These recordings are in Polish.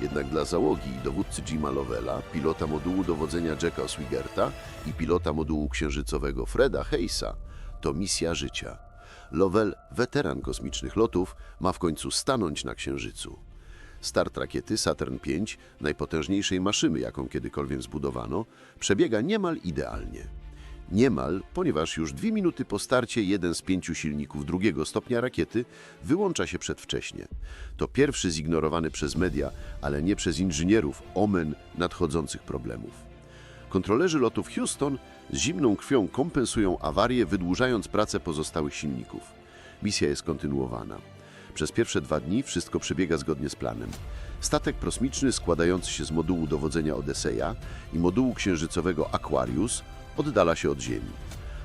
Jednak dla załogi i dowódcy Jima Lovella, pilota modułu dowodzenia Jacka Oswigerta i pilota modułu księżycowego Freda Hayesa, to misja życia. Lovell, weteran kosmicznych lotów, ma w końcu stanąć na Księżycu. Start rakiety Saturn V, najpotężniejszej maszyny, jaką kiedykolwiek zbudowano, przebiega niemal idealnie. Niemal, ponieważ już dwie minuty po starcie jeden z pięciu silników drugiego stopnia rakiety wyłącza się przedwcześnie. To pierwszy zignorowany przez media, ale nie przez inżynierów, omen nadchodzących problemów. Kontrolerzy lotów Houston z zimną krwią kompensują awarię, wydłużając pracę pozostałych silników. Misja jest kontynuowana. Przez pierwsze dwa dni wszystko przebiega zgodnie z planem. Statek kosmiczny składający się z modułu dowodzenia Odyseja i modułu księżycowego Aquarius oddala się od Ziemi.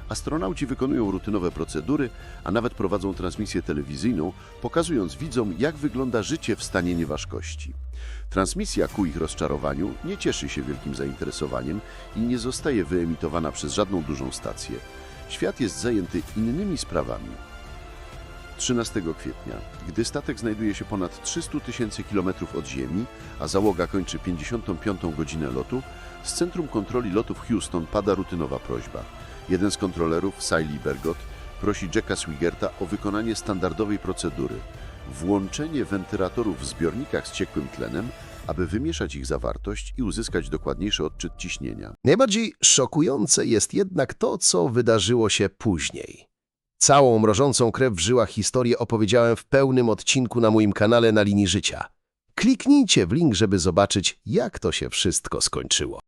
Astronauci wykonują rutynowe procedury, a nawet prowadzą transmisję telewizyjną, pokazując widzom, jak wygląda życie w stanie nieważkości. Transmisja ku ich rozczarowaniu nie cieszy się wielkim zainteresowaniem i nie zostaje wyemitowana przez żadną dużą stację. Świat jest zajęty innymi sprawami. 13 kwietnia, gdy statek znajduje się ponad 300 tysięcy kilometrów od Ziemi, a załoga kończy 55. godzinę lotu, z Centrum Kontroli Lotów Houston pada rutynowa prośba. Jeden z kontrolerów, Siley Bergot, prosi Jacka Swigerta o wykonanie standardowej procedury włączenie wentylatorów w zbiornikach z ciekłym tlenem, aby wymieszać ich zawartość i uzyskać dokładniejszy odczyt ciśnienia. Najbardziej szokujące jest jednak to, co wydarzyło się później. Całą mrożącą krew w żyłach historię opowiedziałem w pełnym odcinku na moim kanale na linii życia. Kliknijcie w link, żeby zobaczyć, jak to się wszystko skończyło.